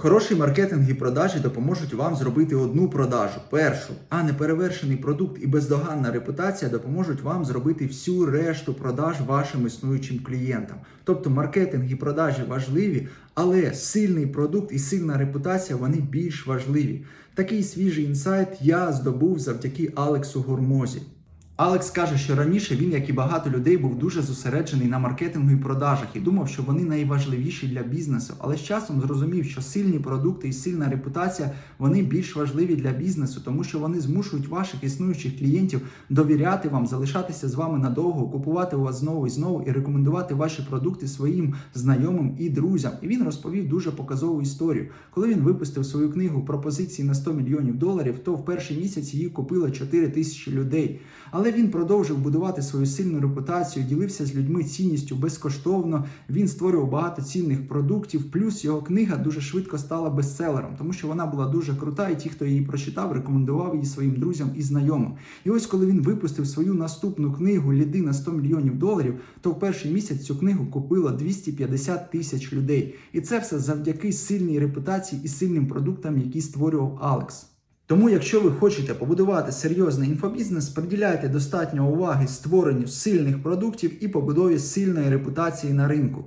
Хороший маркетинг і продажі допоможуть вам зробити одну продажу, першу, а неперевершений продукт і бездоганна репутація допоможуть вам зробити всю решту продаж вашим існуючим клієнтам. Тобто маркетинг і продажі важливі, але сильний продукт і сильна репутація вони більш важливі. Такий свіжий інсайт я здобув завдяки Алексу Гормозі. Алекс каже, що раніше він, як і багато людей, був дуже зосереджений на маркетингу і продажах і думав, що вони найважливіші для бізнесу. Але з часом зрозумів, що сильні продукти і сильна репутація вони більш важливі для бізнесу, тому що вони змушують ваших існуючих клієнтів довіряти вам, залишатися з вами надовго, купувати у вас знову і знову і рекомендувати ваші продукти своїм знайомим і друзям. І він розповів дуже показову історію. Коли він випустив свою книгу пропозиції на 100 мільйонів доларів, то в перший місяць її купило 4 тисячі людей. Але він продовжив будувати свою сильну репутацію, ділився з людьми цінністю безкоштовно. Він створював багато цінних продуктів. Плюс його книга дуже швидко стала бестселером, тому що вона була дуже крута, і ті, хто її прочитав, рекомендував її своїм друзям і знайомим. І ось коли він випустив свою наступну книгу Ліди на 100 мільйонів доларів, то в перший місяць цю книгу купило 250 тисяч людей. І це все завдяки сильній репутації і сильним продуктам, які створював Алекс. Тому, якщо ви хочете побудувати серйозний інфобізнес, приділяйте достатньо уваги створенню сильних продуктів і побудові сильної репутації на ринку.